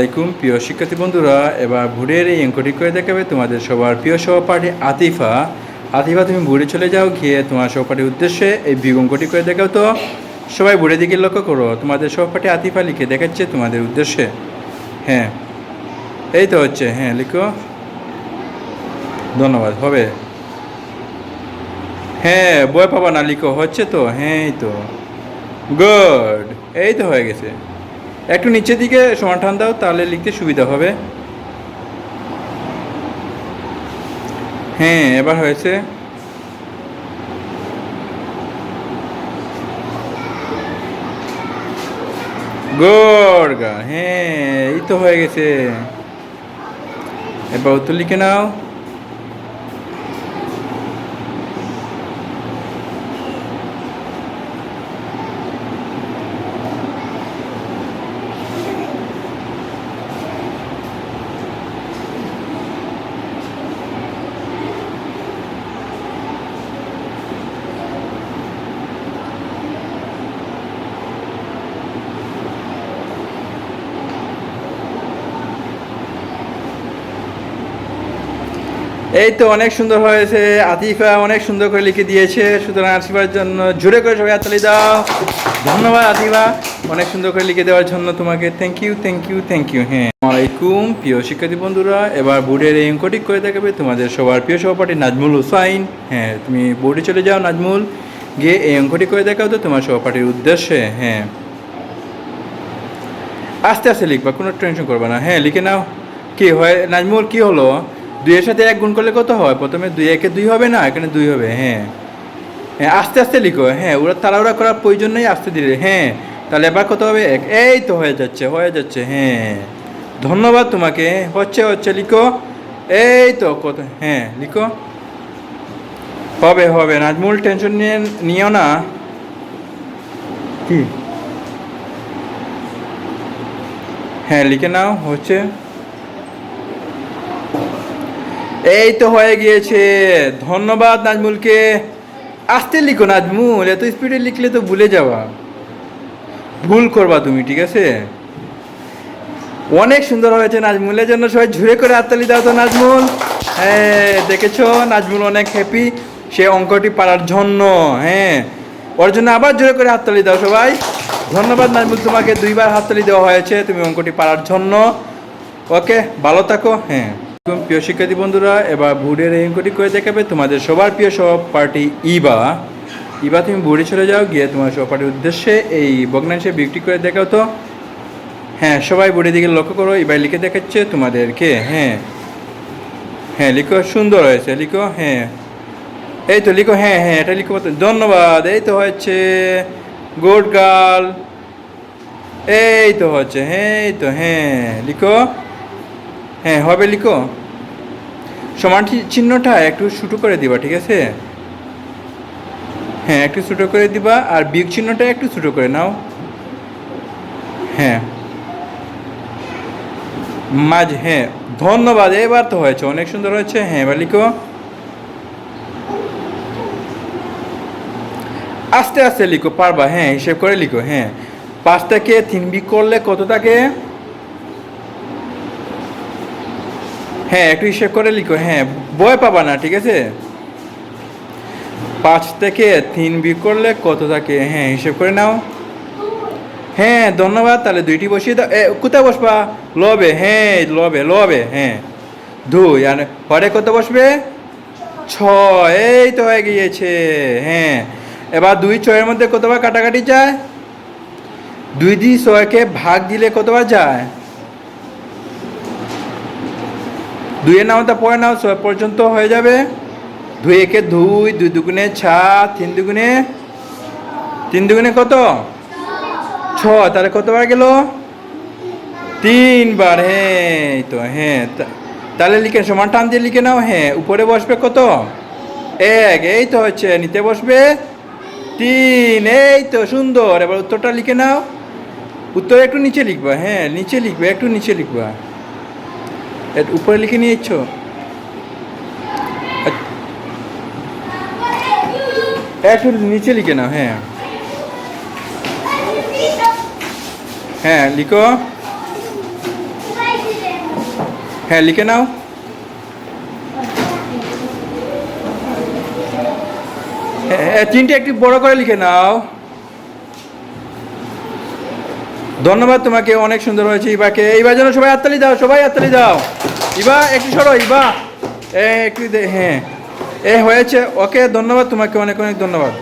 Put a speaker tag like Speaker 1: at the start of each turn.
Speaker 1: আলাইকুম, প্রিয় শিক্ষার্থী বন্ধুরা। এবার ভোরের এই অঙ্কটি করে দেখাবে তোমাদের সবার প্রিয় সহপাঠী আতিফা। আতিফা, তুমি ভোরে চলে যাও, গিয়ে তোমার সহপাঠীর উদ্দেশ্যে এই বিগ অঙ্কটি করে দেখাও তো। সবাই ভোরের দিকে লক্ষ্য করো, তোমাদের সহপাঠী আতিফা লিখে দেখাচ্ছে তোমাদের উদ্দেশ্যে। হ্যাঁ এই তো হচ্ছে হ্যাঁ লিখো। ধন্যবাদ, হবে। হ্যাঁ বই পাবা না, লিখো, হচ্ছে তো হ্যাঁ এই তো। গুড, এই তো হয়ে গেছে। একটু নিচের দিকে সমাধান দাও, তাহলে লিখতে সুবিধা হবে। হ্যাঁ এবার হয়েছে। গুড গা হ্যাঁ এই তো হয়ে গেছে। এবার উত্তর লিখে নাও। এই তো অনেক সুন্দর হয়েছে। আতিফা অনেক সুন্দর করে লিখে দিয়েছে। সুতরাং আশীর্বাদের জন্য জুড়ে করে সবাই হাততালি দাও। ধন্যবাদ আতিফা। অনেক সুন্দর করে লিখে দেওয়ার জন্য তোমাকে thank you thank you thank you হ্যাঁ। আলাইকুম প্রিয় শিক্ষার্থী বন্ধুরা। এবার বোর্ডের এই অঙ্কটি করে দেখাবে তোমাদের সবার প্রিয় সহপাঠী নাজমুল হুসাইন। হ্যাঁ তুমি বোর্ডে চলে যাও নাজমুল। গিয়ে এই অঙ্কটি করে দেখাও তো তোমার সহপাঠীর উদ্দেশ্যে হ্যাঁ। আস্তে আস্তে লিখবা, কোনো টেনশন করবে না। হ্যাঁ লিখে নাও। কি হয়? নাজমুল, কি হলো? দুইয়ের সাথে এক গুণ করলে কত হয়? প্রথমে দুই একে দুই হবে না, এখানে দুই হবে হ্যাঁ। হ্যাঁ আস্তে আস্তে লিখো হ্যাঁ ওরা তাড়াহুড়া করার প্রয়োজন নেই আস্তে ধীরে হ্যাঁ। তাহলে এবার কত হবে? এক, এই তো হয়ে যাচ্ছে হয়ে যাচ্ছে হ্যাঁ। ধন্যবাদ তোমাকে, হচ্ছে হচ্ছে, লিখো। এই তো কত হ্যাঁ লিখো। হবে হবে, নাজমুল টেনশন নিয়ে, নিও না। কি হ্যাঁ লিখে নাও, হচ্ছে। এই তো হয়ে গিয়েছে। ধন্যবাদ নাজমুলকে। আসতে লিখো নাজমুল, এত স্পিডে লিখলে তো ভুলে যাওয়া। ভুল করবা তুমি, ঠিক আছে? অনেক সুন্দর হয়েছে নাজমুলের জন্য, সবাই ঝুড়ে করে হাততালি দাও তো নাজমুল। হ্যাঁ দেখেছ? নাজমুল অনেক হ্যাপি সে অঙ্কটি পারার জন্য হ্যাঁ। ওর জন্য আবার জোরে করে হাততালি দাও সবাই। ধন্যবাদ নাজমুল, তোমাকে দুইবার হাততালি দেওয়া হয়েছে, তুমি অঙ্কটি পারার জন্য। ওকে, ভালো থাকো হ্যাঁ। প্রিয় শিক্ষার্থী বন্ধুরা, এবার বোর্ডের এই অঙ্কটি করে দেখাবে তোমাদের সবার প্রিয় সহপাঠী ইবা। ইবা, তুমি বোর্ডে চলে যাও, গিয়ে তোমার সহপাঠীর উদ্দেশ্যে এই বগ্নাংশে বিক্রি করে দেখাও তো। হ্যাঁ সবাই বোর্ডের দিকে লক্ষ্য করো, এবার লিখে দেখাচ্ছে তোমাদেরকে। হ্যাঁ। হ্যাঁ লিখো, সুন্দর হয়েছে, লিখো হ্যাঁ। এই তো লিখো হ্যাঁ হ্যাঁ এটা লিখো ধন্যবাদ, এই তো হচ্ছে গুড গার্ল। এই তো হচ্ছে হ্যাঁ এই তো হ্যাঁ লিখো। হ্যাঁ হবে লিখো। সমান চিহ্নটা একটু ছোটো করে দিবা, ঠিক আছে? হ্যাঁ একটু ছোটো করে দিবা আর বিগ চিহ্নটা একটু ছোটো করে নাও। হ্যাঁ। মাঝ হ্যাঁ ধন্যবাদ, এবার তো হয়েছে, অনেক সুন্দর হয়েছে। হ্যাঁ এবার আস্তে আস্তে লিখো, পারবা হ্যাঁ হিসেব করে লিখো হ্যাঁ। পাঁচটাকে তিন বিক করলে কত থাকে? হ্যাঁ একটু হিসেব করে লিখো। হ্যাঁ বই পাবা না, ঠিক আছে? পাঁচ থেকে তিন বিক করলে কত থাকে? হ্যাঁ হিসেব করে নাও। হ্যাঁ ধন্যবাদ, তাহলে দুইটি বসিয়ে দাও। কোথায় বসবা? লবে হ্যাঁ লবে লবে হ্যাঁ। দুই, আর হরে কত বসবে? ছয়, এই তো হয়ে গিয়েছে হ্যাঁ। এবার দুই ছয়ের মধ্যে কতবার কাটাকাটি যায়? দুই দিয়ে ছয়কে ভাগ দিলে কতবার যায়? দুইয়ের নামটা পরে নাও, ছয় পর্যন্ত হয়ে যাবে। দুই একে দুই দুই দুগুণে সাত তিন দুগুণে তিন দুগুণে কত? ছ তাহলে কতবার গেল? তিনবার হ্যাঁ তো হ্যাঁ তা- তাহলে লিখে, সমান টান দিয়ে লিখে নাও হ্যাঁ উপরে বসবে কত? এক, এই তো হচ্ছে নিতে বসবে তিন, এই তো, সুন্দর, এবার উত্তরটা লিখে নাও। উত্তর একটু নিচে লিখবা হ্যাঁ নিচে লিখবে, একটু নিচে লিখবা। উপরে লিখে নিয়েছ? একটু নিচে লিখে নাও হ্যাঁ। হ্যাঁ লিখো। হ্যাঁ লিখে নাও। হ্যাঁ, হ্যাঁ, তিনটে একটু বড় করে লিখে নাও। ধন্যবাদ তোমাকে, অনেক সুন্দর হয়েছে ইবাকে। ইবার যেন সবাই আত্মালি দাও, সবাই আত্মালি দাও। ইবা, একটু সরো, ইবা। একটু হ্যাঁ। এ, হয়েছে, ওকে, ধন্যবাদ, তোমাকে অনেক অনেক ধন্যবাদ।